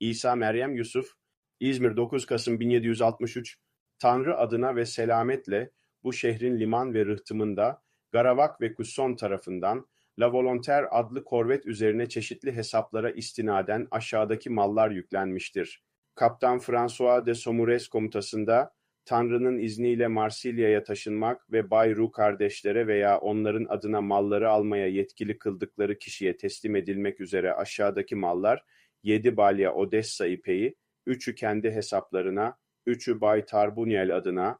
İsa Meryem Yusuf, İzmir 9 Kasım 1763 Tanrı adına ve selametle bu şehrin liman ve rıhtımında Garavak ve Cusson tarafından La Volontaire adlı korvet üzerine çeşitli hesaplara istinaden aşağıdaki mallar yüklenmiştir. Kaptan François de Somures komutasında Tanrı'nın izniyle Marsilya'ya taşınmak ve Bay Roux kardeşlere veya onların adına malları almaya yetkili kıldıkları kişiye teslim edilmek üzere aşağıdaki mallar yedi balya Odessa ipeği, üçü kendi hesaplarına, üçü Bay Tarbuniel adına,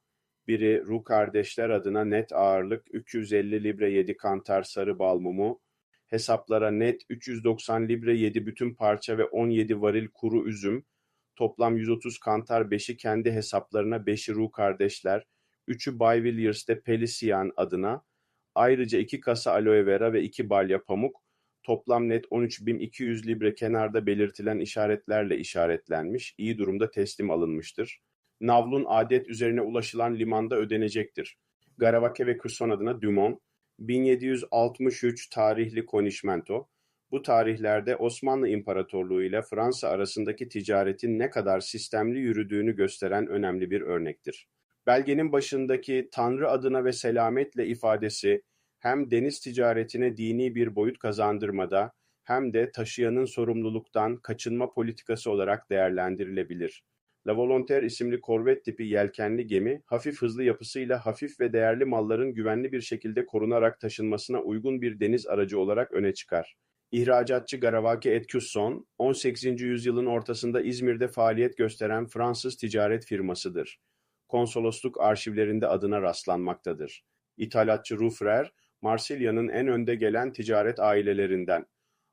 biri Roux kardeşler adına net ağırlık 350 libre 7 kantar sarı bal mumu, hesaplara net 390 libre 7 bütün parça ve 17 varil kuru üzüm, toplam 130 kantar 5'i kendi hesaplarına 5'i Roux kardeşler, 3'ü Bay Villiers de Pelisian adına, ayrıca 2 kasa aloe vera ve 2 balya pamuk, toplam net 13.200 libre kenarda belirtilen işaretlerle işaretlenmiş, iyi durumda teslim alınmıştır. Navlun adet üzerine ulaşılan limanda ödenecektir. Garavake ve Cusson adına Dumont, 1763 tarihli konişmento, bu tarihlerde Osmanlı İmparatorluğu ile Fransa arasındaki ticaretin ne kadar sistemli yürüdüğünü gösteren önemli bir örnektir. Belgenin başındaki Tanrı adına ve selametle ifadesi hem deniz ticaretine dini bir boyut kazandırmada hem de taşıyanın sorumluluktan kaçınma politikası olarak değerlendirilebilir. La Volontaire isimli korvet tipi yelkenli gemi, hafif hızlı yapısıyla hafif ve değerli malların güvenli bir şekilde korunarak taşınmasına uygun bir deniz aracı olarak öne çıkar. İhracatçı Garavake et Cusson, 18. yüzyılın ortasında İzmir'de faaliyet gösteren Fransız ticaret firmasıdır. Konsolosluk arşivlerinde adına rastlanmaktadır. İthalatçı Ruffrer, Marsilya'nın en önde gelen ticaret ailelerinden.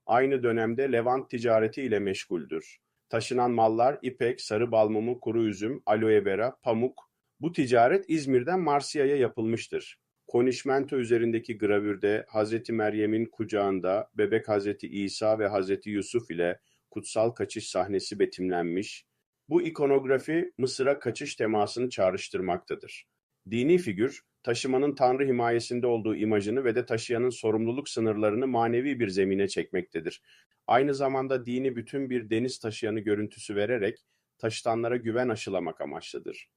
Aynı dönemde Levant ticareti ile meşguldür. Taşınan mallar ipek, sarı balmumu, kuru üzüm, aloe vera, pamuk. Bu ticaret İzmir'den Marsilya'ya yapılmıştır. Konişmento üzerindeki gravürde Hazreti Meryem'in kucağında bebek Hazreti İsa ve Hazreti Yusuf ile kutsal kaçış sahnesi betimlenmiş, bu ikonografi Mısır'a kaçış temasını çağrıştırmaktadır. Dini figür, taşımanın Tanrı himayesinde olduğu imajını ve de taşıyanın sorumluluk sınırlarını manevi bir zemine çekmektedir. Aynı zamanda dini bütün bir deniz taşıyanı görüntüsü vererek taşıtanlara güven aşılamak amaçlıdır.